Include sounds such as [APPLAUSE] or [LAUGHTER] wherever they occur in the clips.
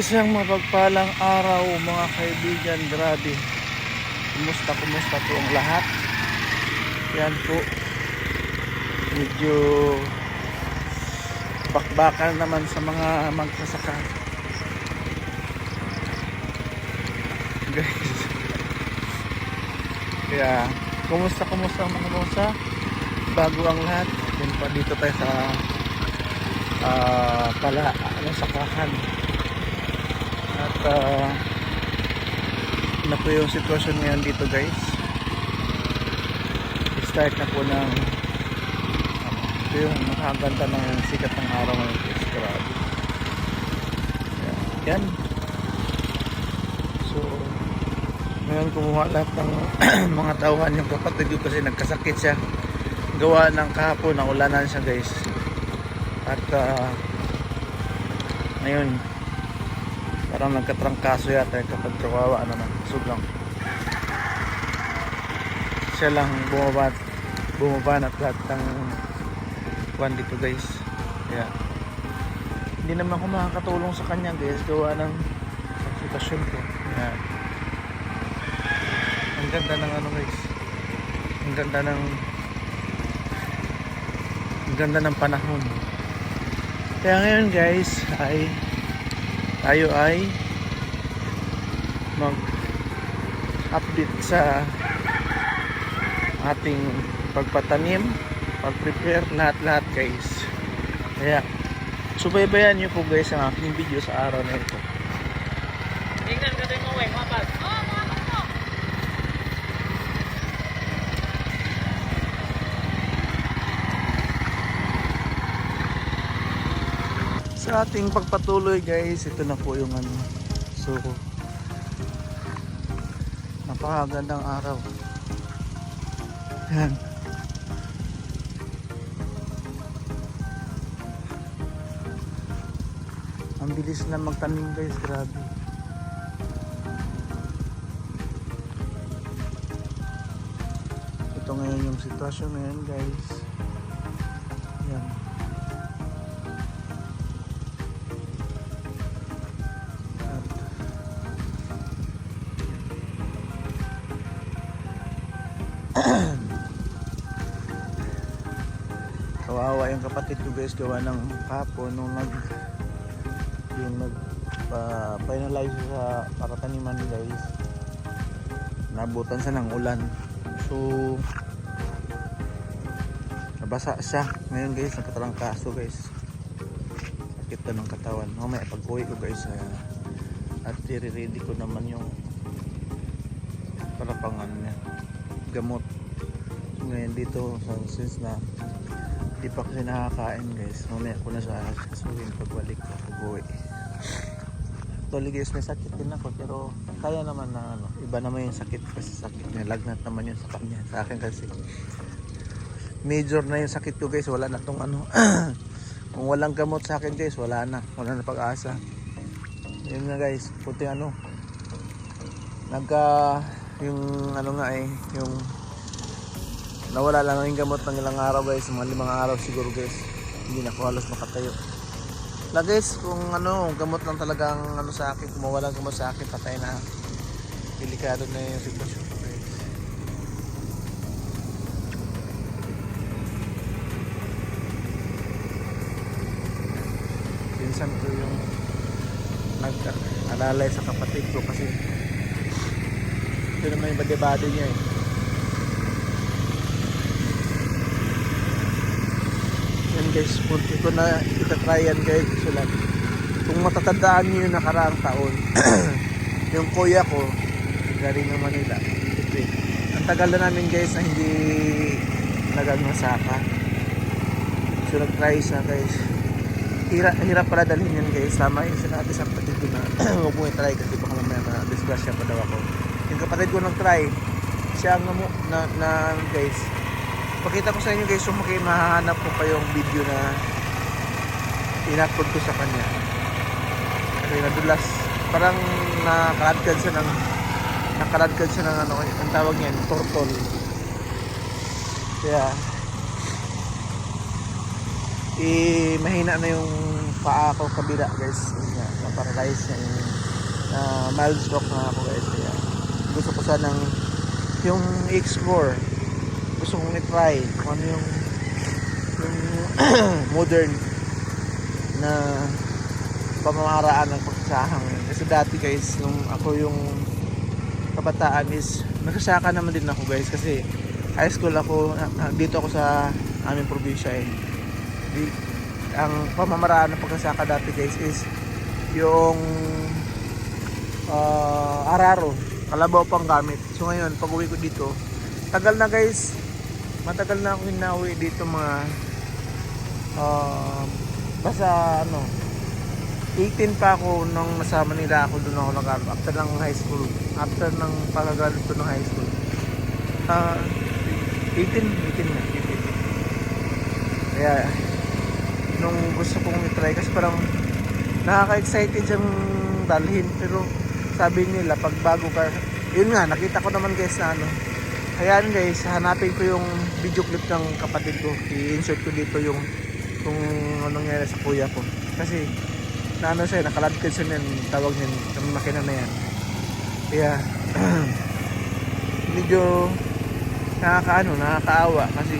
Isang mapagpalang araw mga kaibigan, grabe. Kumusta, kumusta po ang lahat? Yan po. Medyo bakbakan naman sa mga magsasaka. [LAUGHS] Guys. Kaya, kumusta, kumusta mga kumusta? Bago ang lahat. Yan pa dito tayo sa ah pala, ano, sakahan. Uh, na po yung sitwasyon ngayon dito guys. Start na po ng ano, ito yung nakaganda ng sikat ng araw ngayon guys. Grabe. Yan. So, ngayon kumuha lahat ng [CLEARS THROAT] mga tauhan yung kapatid ko kasi nagkasakit siya. Gawa ng kahapon, naulanan siya guys. At uh, ngayon, Parang nagkatrangkaso yata yung kapag kawawa naman. Sobrang. Siya lang bumaba, bumaba at lahat ng kwan dito guys. Kaya hindi naman ako makakatulong sa kanya guys. Gawa ng sitwasyon ko. Kaya ang ganda ng ano guys. Ang ganda ng ang ganda ng panahon. Kaya ngayon guys ay tayo ay mag update sa ating pagpatanim pag-prepare lahat-lahat guys kaya subaybayan nyo po guys ang aking video sa araw na ito Tingnan ka din mo, eh, mapas. Sa ating pagpatuloy guys ito na po yung ano. So napakagandang araw. Yan ang bilis na magtanim guys grabe. Ito ngayon yung sitwasyon ngayon guys. Yan yung kapatid ko guys gawa ng hapon nung nag yung nag pa, finalize sa para taniman guys. Nabutan siya ng ulan. So nabasa siya. Ngayon guys nagkatarangkaso guys. Sakit na ng katawan. Mamaya pag uwi ko guys ah, at i-ready ko naman yung parapangan niya. Gamot. Ngayon dito since na di pa kasi nakakain guys. Mamaya ko na siya kasuhin pagbalik ko pag uwi actually guys may sakit din ako pero kaya naman na ano iba naman yung sakit kasi sakit niya. Lagnat naman yun sa kanya sa akin kasi major na yung sakit ko guys. Wala na tong ano [CLEARS THROAT] kung walang gamot sa akin guys wala na. Wala na pag-asa. Yun nga guys puti ano nagka yung ano nga eh yung nawala lang yung gamot ng ilang araw guys. Mga limang araw siguro guys. Hindi na ako halos makatayo. La guys kung ano gamot lang talagang ano sa akin kung mawala gamot sa akin patay na. Delikado na yung sitwasyon guys. Pinsan ko yung nag-alalay sa kapatid ko kasi ito naman yung bade-bade niya eh yan guys punti ko na itatry yan guys so lang kung matatandaan niyo yung nakaraang taon [CLEARS THROAT] yung kuya ko galing ng Manila ito ang tagal na namin guys na hindi nagagmasaka so nag-try siya guys. Hirap, hirap pala dalhin yan guys. Sama yung sinabi sa kapatid ko na [CLEARS THROAT] huwag mo i-try kasi baka mamaya na disgrasya pa daw ako. Yung kapatid ko nag-try siya ang namu na, na guys pakita ko sa inyo guys yung maki mahanap ko pa yung video na in-upload ko sa kanya kasi nadulas parang nakaladkad siya ng nakaladkad siya ng ano ang tawag niyan turtle kaya eh mahina na yung paa ko kabila guys. Na-paralyze na yung na mild stroke na ako guys. Kaya gusto ko sanang yung explore. Gusto kong i-try kung ano yung yung [CLEARS THROAT] modern na pamamaraan ng pagsahang. Kasi dati guys, nung ako yung kabataan is nagsasaka naman din ako guys kasi high school ako dito ako sa aming probinsya eh. Di, ang pamamaraan ng pagsasaka dati guys is yung ah, araro kalabaw pang gamit so ngayon pag uwi ko dito tagal na guys matagal na ako hinauwi dito mga ah, basta ano 18 pa ako nung nasa Manila ako doon ako nag after ng high school after ng pagkagalit ko ng high school. Ah 18 18 na. 18 kaya nung gusto kong i-try kasi parang nakaka-excited siyang dalhin pero sabi nila pag bago ka yun nga nakita ko naman guys na ano kaya guys hanapin ko yung video clip ng kapatid ko. I-insert ko dito yung kung anong nangyari sa kuya ko. Kasi na ano siya nakaladkad siya niyan tawag niyan ng makina na yan. Kaya [CLEARS THROAT] medyo nakakaano nakakaawa. Kasi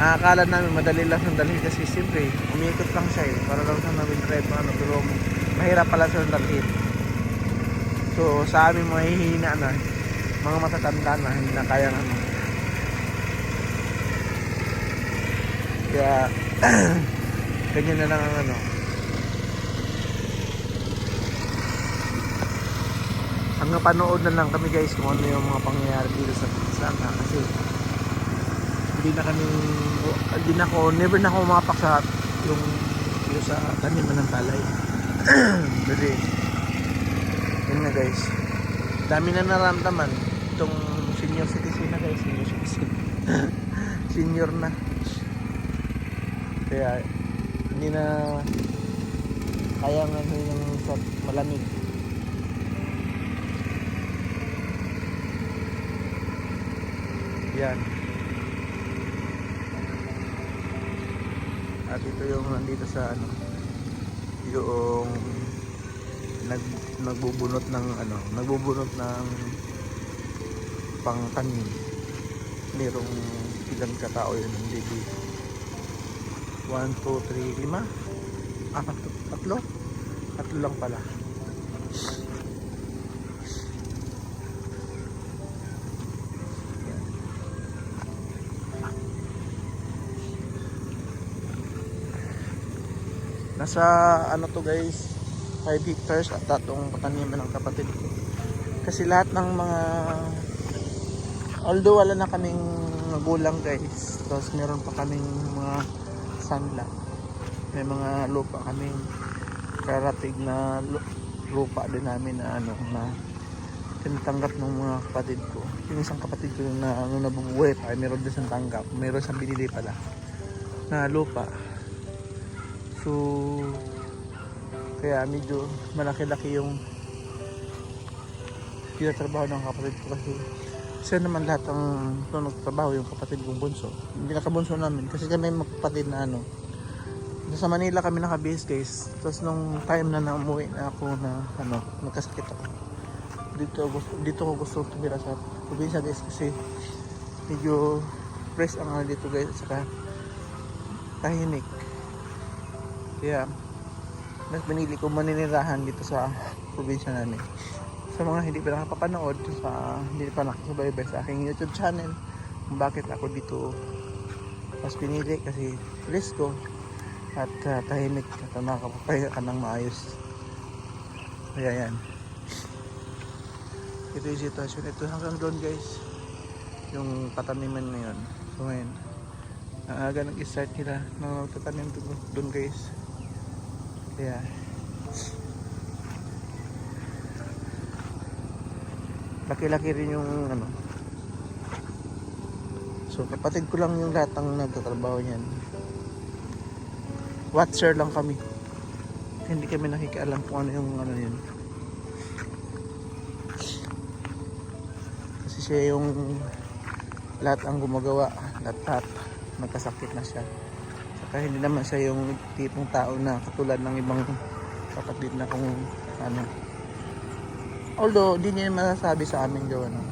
nakakala namin madali lang siyang dalhin. Kasi siyempre umiikot lang siya eh. Para lang siyang namin drive ano pero mahirap pala siyang dalhin. So sa amin mga hihina na mga matatanda na hindi na kaya ano kaya [CLEARS THROAT] ganyan na lang ang ano. Hanggang panood na lang kami guys kung ano yung mga pangyayari dito sa sana kasi hindi na kami hindi na ako never na ako umapak sa yung yung sa taniman ng palay kasi yun na guys. Dami na naramdaman itong senior citizen na guys senior citizen. [LAUGHS] Senior na. Kaya hindi na kaya nga yung sa malamig. Yan. At ito yung nandito sa ano yung nag nagbubunot ng ano nagbubunot ng pangtanim merong ilang katao yun hindi dito 1, 2, 3, 5 apat, tatlo tatlo? Lang pala. Nasa ano to guys 5 hectares at tatong pataniman ng kapatid ko. Kasi lahat ng mga although wala na kaming magulang guys. Tapos meron pa kaming mga sanla. May mga lupa kaming karatig na lu- lupa din namin na ano na tinatanggap ng mga kapatid ko. Yung isang kapatid ko na ano nabubuhay pa, meron din siyang tanggap. Meron siyang binili pala na lupa. So, kaya medyo malaki-laki yung tinatrabaho ng kapatid ko kasi siya naman lahat ang ito nagtrabaho yung kapatid kong bunso. Hindi nakabunso namin kasi kami magkapatid na ano. Sa Manila kami nakabase guys. Tapos nung time na na umuwi na ako na ano, nagkasakit ako. Dito gusto dito ko gusto tumira sa probinsya guys kasi medyo fresh ang ano dito guys saka tahimik. Kaya mas pinili ko maninirahan dito sa probinsya namin. Sa mga hindi pa nakapapanood, sa hindi pa nakasubaybay sa aking YouTube channel, kung bakit ako dito mas pinili kasi presko at uh, tahimik at makakapapahinga ka ng maayos. Kaya yan. Ito yung sitwasyon. Ito hanggang doon guys. Yung pataniman na yun. So ngayon, ang aga nag-start nila na magtatanim doon guys. Kaya laki-laki rin yung ano. So kapatid ko lang yung lahat ng nagtatrabaho niyan. Watcher lang kami. Hindi kami nakikialam kung ano yung ano yun. Kasi siya yung lahat ang gumagawa. Lahat nagkasakit na siya. Sa Dahil hindi naman siya yung tipong tao na katulad ng ibang kapatid na kung ano. Although, di niya masasabi sa amin gawa no.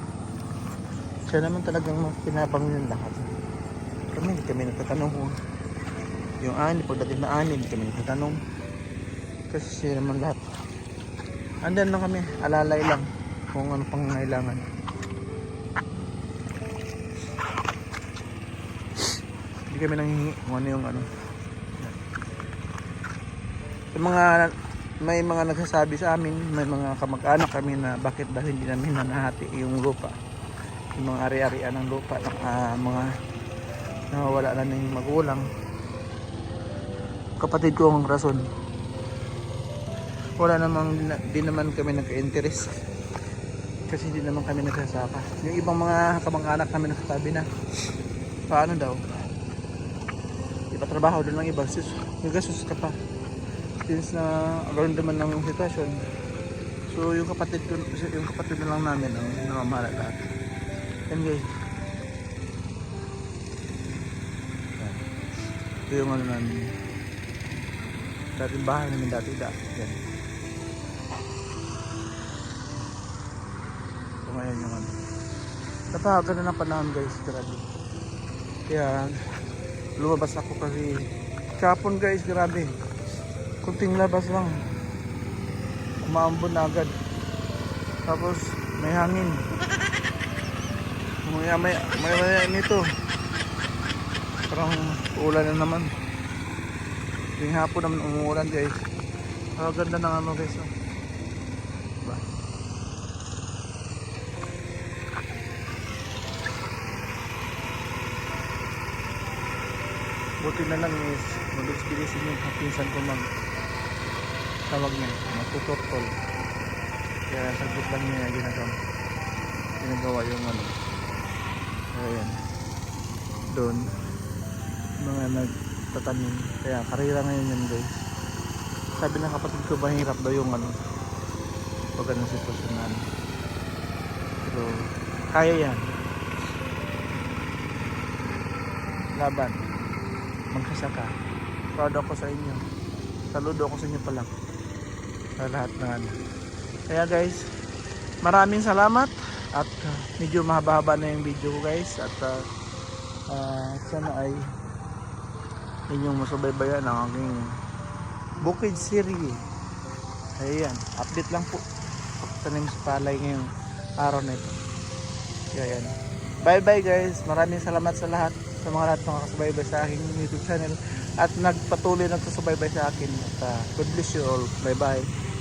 Siya naman talagang pinapang yun lahat. Kami, hindi kami nagtatanong kung yung ani, pagdating na ani, hindi kami nagtatanong. Kasi siya naman lahat. Andan lang kami, alalay lang kung ano pang kailangan. Hindi kami nanghihingi kung ano yung ano. Yung mga may mga nagsasabi sa amin, may mga kamag-anak kami na bakit daw hindi namin nanahati yung lupa. Yung mga ari-arian ng lupa ng ah, mga nawawala na ng magulang. Kapatid ko ang rason. Wala namang di naman kami nagka-interest. Kasi hindi naman kami nagsasaka. Yung ibang mga kamag-anak kami nagsasabi na paano daw? Ipatrabaho doon ng iba. Sus, gagastos ka pa since na around naman ng sitwasyon. So yung kapatid ko yung kapatid na lang namin ang namamahala lahat. Yan. Guys ito yung ano namin. Dating bahay namin dati da. Yan. So ngayon yung ano. Napakaganda ng panahon guys. Grabe. Kaya lumabas ako kasi kapon guys. Grabe kunting labas lang. Umaambon na agad. Tapos may hangin. Maya maya maya maya nito parang ulan na naman. Yung hapon naman umuulan guys. Ang ganda ng ano guys oh. Diba? buti na lang is mag-experience yung pinsan ko mag tawag niya, magtuturtol. Kaya saglit lang niya ginagawa. Ginagawa yung ano. Ayan. Doon. Mga nagtatanim. Kaya karira ngayon yan guys. Sabi ng kapatid ko mahirap daw yung ano. Pag ganun sitwasyon na ano. Pero kaya yan. Laban. Magsasaka. Proud ako sa inyo. Saludo ako sa inyo pa sa lahat ng ano. Kaya guys, maraming salamat at uh, medyo mahaba-haba na yung video ko guys at uh, uh, sana ay inyong masubaybayan ang aking bukid series. Ayan, update lang po tanim sa palay ngayong araw na ito. Kaya yan. Bye bye guys. Maraming salamat sa lahat sa mga lahat ng nakasubaybay sa aking YouTube channel at nagpatuloy na susubaybay sa akin. At uh, God bless you all. Bye bye.